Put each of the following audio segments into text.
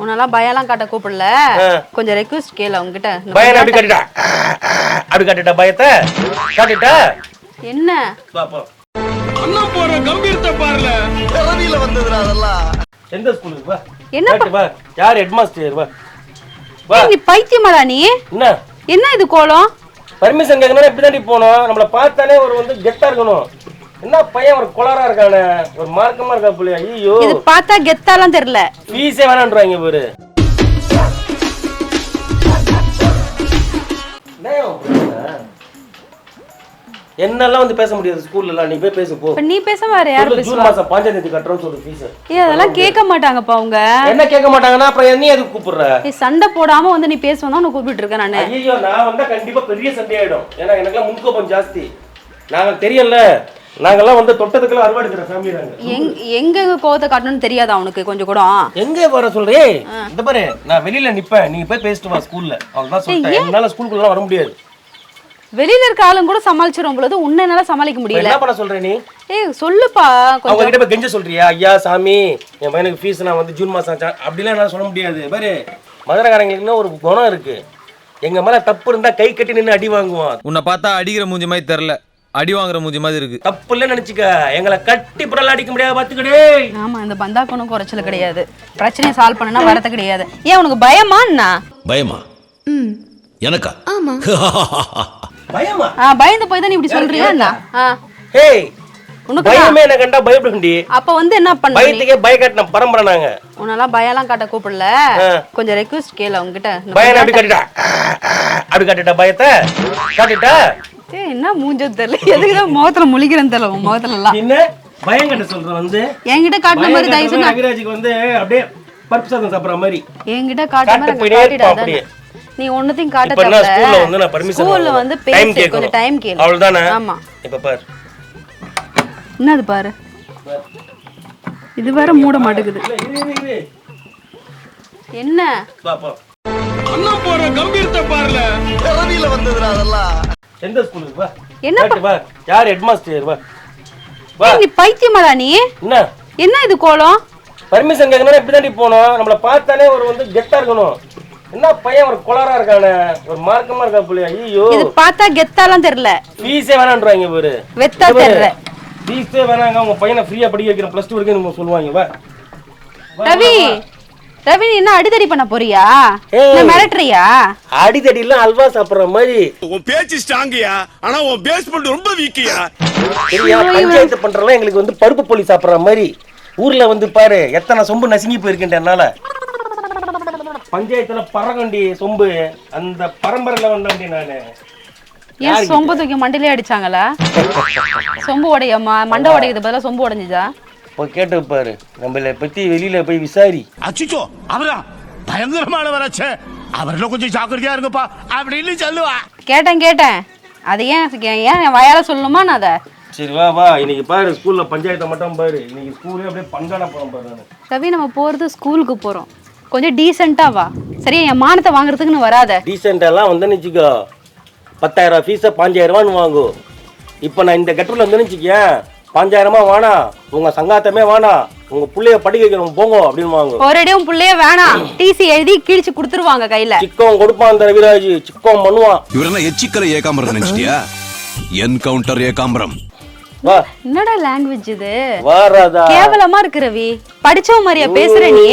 உன்னெல்லாம் பயம்லாம் காட்ட கூப்பிடல. கொஞ்சம் ரெக்வஸ்ட் கேளு அவங்ககிட்ட பயம் அப்படி காட்டிட்டா? அப்படி காட்டிட்டா பயத்தை? காட்டிட்டா? என்ன? வா போ. அண்ணன் போற கம்பீரத்தை பாருல. பிறவியில வந்ததுடா அதெல்லாம். எந்த ஸ்கூலுக்கு வா? என்ன காட்டு, வா? யார் ஹெட் மாஸ்டர் வா. வா நீ பைத்தியமாடா நீ. என்ன? என்ன இது கோலம்? பர்மிஷன் கேட்கணும் இப்படி தாண்டி போகணும். நம்மளை பார்த்தாலே ஒரு வந்து கெத்தா இருக்கணும். என்ன பையன் ஒரு கொலரா இருக்கானே? ஒரு மார்க்கமா இருக்கா புள்ளையா? ஐயோ இது பார்த்தா கெத்தாலாம் தெரியல. ஃபீஸே வேணான்றாங்க பாரு? என்னெல்லாம் வந்து பேச முடியாது ஸ்கூல்ல எல்லாம். நீ போய் பேசு போ. நீ பேச வேற யார் சொல்லு, ஜூன் பேசுவா? மாசம் பாஞ்சாயத்து கட்டுறோம்னு சொல்லு ஃபீஸ் ஏய் அதெல்லாம் கேட்க மாட்டாங்கப்பா அவங்க. என்ன கேட்க மாட்டாங்கன்னா அப்புறம் என்ன எதுக்கு கூப்பிடுற? ஏய் சண்டை போடாம வந்து நீ பேசுவா உன்னை கூப்பிட்டு இருக்கேன் நானு. ஐயோ நான் வந்தா கண்டிப்பா பெரிய சண்டை ஆயிடும் ஏன்னா எனக்கெல்லாம் முன்கோபம் ஜாஸ்தி. நாங்க தெரியல நாங்கெல்லாம் வந்து தொட்டதுக்கெல்லாம் அறுவடை எடுக்கிற ஃபேமிலி நாங்க எங் எங்க கோவத்தை காட்டணும்னு தெரியாதா அவனுக்கு கொஞ்சம் கூட. எங்க வர சொல்றே? இந்த பாரு நான் வெளியில நிப்பேன். நீங்க போய் பேசிட்டு வா ஸ்கூல்ல அவ்வளவுதான் சொல்லிட்டேன். என்னால ஸ்கூலுக்குள்ள வர முடியாது. வெளியில இருக்க ஆளுங்க கூட சமாளிச்சிரும் பொழுது உன்னை என்னால சமாளிக்க முடியல. என்ன பண்ண சொல்ற நீ? ஏய் சொல்லுப்பா அவங்க கிட்ட போய் கெஞ்ச சொல்றியா? ஐயா சாமி என் பையனுக்கு ஃபீஸ் நான் வந்து ஜூன் மாசம் ஆச்சா. அப்படிலாம் என்னால சொல்ல முடியாது. பாரு மதுரக்காரங்களுக்கு ஒரு குணம் இருக்கு. எங்க மேல தப்பு இருந்தா கை கட்டி நின்று அடி வாங்குவோம் உன்னை பார்த்தா அடிக்கிற மூஞ்சி மாதிரி தெரில அடி வாங்குற மூஞ்சி மாதிரி இருக்கு. தப்பு இல்லைன்னு நினைச்சுக்க. எங்களை கட்டி புரல் அடிக்க முடியாது பாத்துக்கிட்டே ஆமா இந்த பந்தாக்கணும் குறைச்சல் கிடையாது. பிரச்சனையை சால்வ் பண்ணனா வரது கிடையாது. ஏன் உனக்கு பயமா என்ன? பயமா? எனக்கா? ஆமா. பயமா? ஆ, பயந்து போய் தான் நீ இப்படி சொல்றியா என்ன? ஆ, ஹேய் உனக்கு பயமே என்ன கண்டா பயப்படுண்டி அப்ப வந்து என்ன பண்ண? பயத்துக்கே பய காட்டின பரம்பரை நாங்க. உன்னெல்லாம் பயம்லாம் காட்ட கூப்பிடல. கொஞ்சம் ரெக்வஸ்ட் கேளு அவங்ககிட்ட பயம் அப்படி காட்டிட்டா? அப்படி காட்டிட்டா பயத்தை? காட்டிட்டா? ஏய், என்ன மூஞ்ச தெரியல? எதுக்குதான் முகத்துல முழிக்கிறேன்னு தெரியல உன் முகத்துல எல்லாம் என்ன சொல்ற வந்து என்கிட்ட காட்டுன மாதிரி தயவு செஞ்சு அகிராஜுக்கு வந்து அப்படியே பருப்பு சாதம் சாப்பிடுற மாதிரி. என்கிட்ட காட்டுன மாதிரி காட்டிடாத. நீ ஒன்னத்தையும் காட்ட இப்ப என்ன ஸ்கூல்ல தேவையில்ல வந்து நான் பர்மிஷன் ஸ்கூல்ல வந்து டைம் பேசு கொஞ்சம் டைம் கேளு. அவ்வளவுதானே? ஆமா. இப்ப பாரு. என்னது பாரு? இது வேற மூட மாட்டேங்குது. என்ன. அண்ணன் போற கம்பீரத்தை பாருல. வந்ததுடா அதெல்லாம். எந்த ஸ்கூலுக்கு வா? என்ன காட்டு, வா. யார் ஹெட் மாஸ்டர் வா. வா நீ பைத்தியமாடா நீ. என்ன? என்ன இது கோலம்? பர்மிஷன் கேட்கணும் இப்படி தாண்டி போகணும். நம்மளை பார்த்தாலே ஒரு வந்து கெத்தா இருக்கணும். என்ன பையன் ஒரு கொலரா இருக்கானே. ஒரு மார்க்கமா இருக்கா புள்ளையா? ஐயோ. இது பார்த்தா கெத்தாலாம் தெரியல. ஃபீஸே வேணான்றாங்க பாரு வெத்தா தெரியல. ஃபீஸே வேணாங்க. உங்க பையனை ஃப்ரீயா படிக்க வைக்கிறேன் ப்ளஸ் டூ வரைக்கும் சொல்லுவாங்க. வா. ரவி. ரவி என்ன அடிதடி பண்ண போறியா? மிரட்டுறியா? அடிதடிலாம் அல்வா சாப்பிடுற மாதிரி. உன் பேச்சு ஸ்ட்ராங்கியா ஆனா உன் பேஸ்மெண்ட் ரொம்ப வீக்கியா சரியா பஞ்சாயத்து பண்றதெல்லாம் எங்களுக்கு வந்து பருப்பு பொலி சாப்பிடுற மாதிரி. ஊர்ல வந்து பாரு எத்தனை சொம்பு நசுங்கி போயிருக்கேன் என்னால. பஞ்சாயத்துல பறகண்டி சொம்பு அந்த பரம்பரையில வந்தேன்டி நானு. ஏன் சொம்பு தூக்கி மண்டையிலே அடிச்சாங்களா? சொம்பு உடைய ம- மண்டை உடையது பதிலா சொம்பு உடைஞ்சுதா? போய் கேட்டு பாரு. நம்மளை பத்தி வெளியில போய் விசாரி. அச்சிச்சோ அவரா? பயங்கரமானவராச்சே அவர்ல கொஞ்சம் ஜாக்கிரதையா இருங்கப்பா அப்படின்னு சொல்லுவா. கேட்டேன் கேட்டேன். அது ஏன் ஏன் என் வாயால சொல்லணுமா நான் அதை? சரி வா வா. இன்னைக்கு பாரு ஸ்கூல்ல பஞ்சாயத்தை மட்டும் பாரு. இன்னைக்கு ஸ்கூலே அப்படியே பஞ்சான போறோம் பாரு நானு. ரவி நம்ம போறது ஸ்கூலுக்கு போறோம். கொஞ்சம் டீசெண்டா வா. சரியா என் மானத்தை வாங்குறதுக்குன்னு வராத. டீசெண்ட் எல்லாம் வந்து நிச்சுக்கோ பத்தாயிரம் ஃபீஸை பாஞ்சாயிரம் ரூபான்னு வாங்கும் இப்போ நான் இந்த கட்டுரில் வந்து நிச்சுக்கேன் பாஞ்சாயிரமா வேணாம் உங்க சங்காத்தமே வேணாம் உங்க புள்ளைய படிக்க வைக்கணும் போங்க அப்படின்னு ஒரேடியும் புள்ளைய வேணாம் டிசி எழுதி கிழிச்சு கொடுத்துருவாங்க கையில. சிக்கம் கொடுப்பான் அந்த ரவிராஜ். சிக்கம் பண்ணுவான். இவர் என்ன எச்சிக்கல ஏகாம்பரம் நினைச்சிட்டியா? என்கவுண்டர் ஏகாம்பரம். வா. என்னடா லாங்குவேஜ் இது? கேவலமா இருக்கு ரவி. படிச்சவ மாதிரியா பேசுற நீ?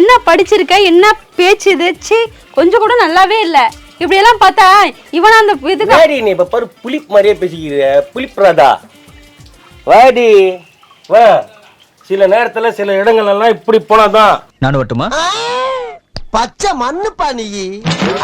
என்ன படிச்சிருக்க? என்ன பேச்சு இது? ச்சீ கொஞ்சம் கூட நல்லாவே இல்ல. இப்படி எல்லாம் பார்த்தா இவனா அந்த இதுக்கு நீ இப்ப பாரு புளிப் மாதிரியே பேசிக்கிற புளிப் ராதா. வாடி. வா. சில நேரத்துல சில இடங்கள் எல்லாம் இப்படி போனாதான். நான் வட்டுமா பச்சை மண்ணுப்பா நீ.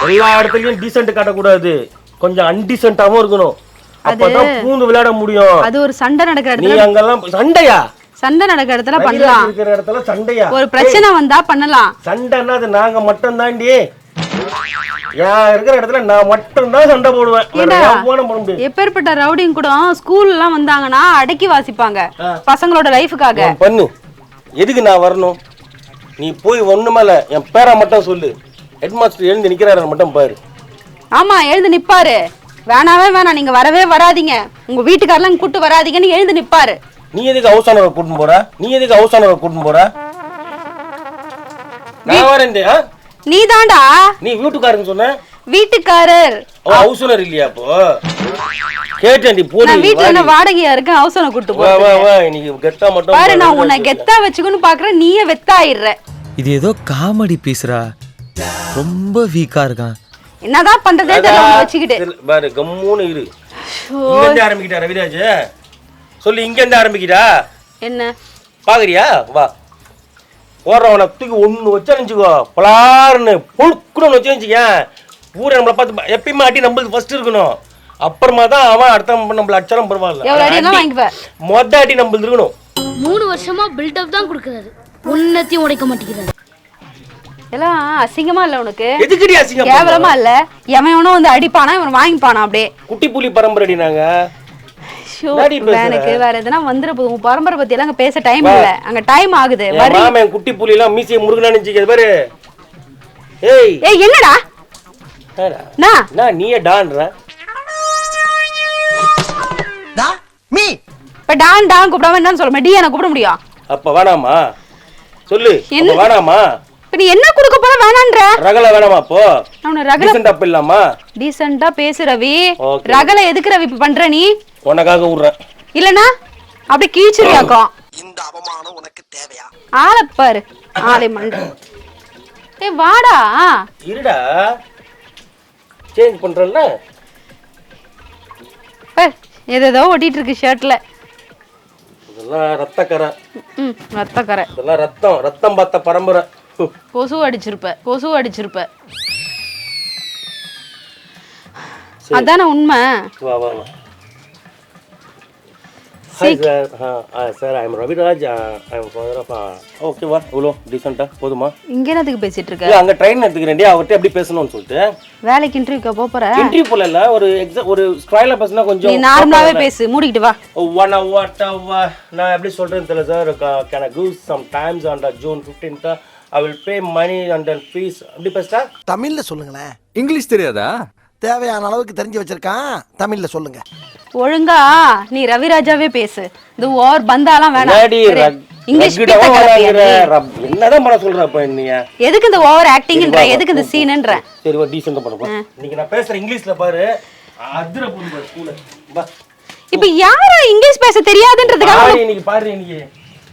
எல்லா இடத்துலயும் டீசென்ட் காட்டக்கூடாது. கொஞ்சம் அன்டீசென்டாவும் இருக்கணும். அப்பதான் பூந்து விளையாட முடியும். அது ஒரு சண்டை நடக்கிற நீ இடத்துல அங்கெல்லாம் சண்டையா? சண்டை நடக்கிற இடத்துல பண்ணலாம். இருக்கிற இடத்துல சண்டையா? ஒரு பிரச்சனை வந்தா பண்ணலாம். சண்டைன்னா அது நாங்க மட்டும் தாண்டி நான் இருக்கிற இடத்துல நான் மட்டும் தான் சண்டை போடுவேன். எப்பேற்பட்ட ரவுடிங் கூட ஸ்கூல்ல எல்லாம் வந்தாங்கன்னா அடக்கி வாசிப்பாங்க. பசங்களோட லைஃபுக்காக. பண்ணு. எதுக்கு நான் வரணும்? நீ போய் ஒண்ணுமேல என் பேரை மட்டும் சொல்லு. ஹெட் மாஸ்டர் எழுந்து நிக்கிறாரு மட்டும் பாரு. ஆமா எழுந்து நிப்பாரு. வேணாவே வேணாம் நீங்க வரவே வராதீங்க. உங்க வீட்டுக்காரெல்லாம் கூட்டு வராதீங்கன்னு எழுந்து நிப்பாரு. நீ எதுக்கு ஹவுஸ் ஓனரை கூட்டின்னு போற? நீ எதுக்கு ஹவுஸ் ஓனரை கூட்டின்னு போற? நான் வரேன் நீதான்டா நீ வீட்டுக்காரன்னு சொன்ன? வீட்டுக்காரர். அவ ஹவுஸ் ஓனர் இல்லையா அப்போ? கேட்டேன்டி போடி நான் வீட்டுல வாடி. என்ன வாடகையா இருக்கேன்? அவசரம் கூட்டு வா போ வா வா இன்னைக்கு கெட்டா மட்டும் பாரு நான். உன்னை கெத்தா வச்சுக்கணும்னு பாக்குறேன். நீயே வெத்தாயிடுற. இது ஏதோ காமெடி பீஸ்ரா. ரொம்ப வீக்கா இருக்கான். என்னதான் பண்றதே தெரியல வச்சுக்கிட்டு. பாரு கம்முன்னு இரு. இங்க இருந்து ஆரம்பிக்கிட்டா ரவிராஜ்? சொல்லு இங்க இருந்து ஆரம்பிக்கிட்டா? என்ன? பாக்குறியா? வா. போடுறவனை தூக்கி ஒண்ணு வச்சா நினச்சிக்கோ பலாருன்னு பொழுக்குன்னு வச்சு ஊரை நம்மளை பார்த்து எப்பயுமே அடி நம்மளுக்கு ஃபர்ஸ்ட் இருக்கணும். அப்புறமா தான் அவன் அடுத்த நம்மள அடிச்சாலும் பரவாயில்ல. அடியெல்லாம் அடி- வாங்கிப்ப. மொத அடி நம்மளுக்கு இருக்கணும். மூணு வருஷமா பில்டப் தான் கொடுக்கறாரு. ஒன்னத்தையும் உடைக்க மாட்டேங்கிறாரு. எல்லாம் அசிங்கமா இல்ல உனக்கு? எதுக்குடி அசிங்கம்? கேவலமா இல்ல. எவன் எவனோ வந்து அடிப்பானா இவன் வாங்கிப்பானா அப்படியே. குட்டி புலி பரம்பரடி நாங்க. ஷோ? எனக்கு வேற எதுனா வந்துட போகுது உன் பரம்பரை பத்தி எல்லாம் அங்க பேச டைம் இல்ல. அங்க டைம் ஆகுது. என் குட்டி புலி எல்லாம் மீசியை முருகனா நினைச்சிக்க பாரு. ஏய். ஏய் என்னடா? என்ன நீயே டான்ற? டா மீ. இப்ப டான் டான் கூப்பிடாம என்னன்னு சொல்ல டி என்ன கூப்பிட முடியும்? அப்ப வேணாமா? சொல்லு. என்ன? அப்ப வேணாமா? இப்ப நீ என்ன கொடுக்க போற? வேணான்ற. ரகல வேணாமா அப்போ? அவன ரகல டீசென்ட் அப் இல்லாமா டீசெண்டா பேசு ரவி. ரகல எதுக்கு ரவி இப்ப பண்ற நீ? உனக்காக விடுறேன் இல்லனா அப்படியே கீச்சிருக்காக்கும் இந்த அவமானம் உனக்கு தேவையா? ஆளை பாரு ஆளை மண்டை. ஏய் வாடா. இருடா. சேஞ்ச் பண்றேன்ல. பாரு, ஏதேதோ ஒட்டிட்டு இருக்கு ஷர்ட்ல இதெல்லாம் ரத்தக்கரை. ம் ரத்தக்கரை. இதெல்லாம் ரத்தம். ரத்தம் பார்த்த பரம்பரை. கொசு அடிச்சிருப்ப கொசு அடிச்சிருப்ப. அதானே உண்மை. வா வா வா. Hi sir sir I am Raviraj I am father of ஓகேவா இவ்வளோ டீசெண்டாக போதுமா? இங்க என்னத்துக்கு பேசிட்டு இருக்க? இல்லை அங்கே ட்ரெயின் எடுத்துக்கிறேன்டி அவர்கிட்ட எப்படி பேசணும்னு சொல்லிட்டு. வேலைக்கு இன்டர்வியூக்கு போக போற? இன்டர்வியூ போல ஒரு எக்ஸாம் ஒரு ஸ்ட்ராயில பேசினா நீ கொஞ்சம் நார்மலாவே பேசு மூடிக்கிட்டு வா. ஒன் வாட் நான் எப்படி சொல்றேன்னு தெரியல sir can I give some times on June fifteenth I will pay money and fees அப்படி பேசிட்டா தமிழ்ல சொல்லுங்களேன். இங்கிலீஷ் தெரியாதா? தேவையான அளவுக்கு தெரிஞ்சு வச்சிருக்கான். தமிழ்ல சொல்லுங்க. ஒழுங்கா நீ ரவிராஜாவே பேசு. இந்த ஓர் பந்தாலாம் வேணாம். இங்கிலீஷ்? என்னதான் பண்ண சொல்ற எதுக்கு இந்த ஓவர் ஆக்டிங்ன்ற எதுக்கு இந்த சீனுன்ற சரி ஒரு டீசெண்டா பண்ணப்பா இன்னைக்கு நான் பேசுறேன் இங்கிலீஷ்ல பாரு. அதிர போது பாரு ஸ்கூல்ல வா. இப்ப யாரு இங்கிலீஷ் பேச தெரியாதுன்றதுக்காக பாரு இன்னைக்கு பாரு இன்னைக்கு.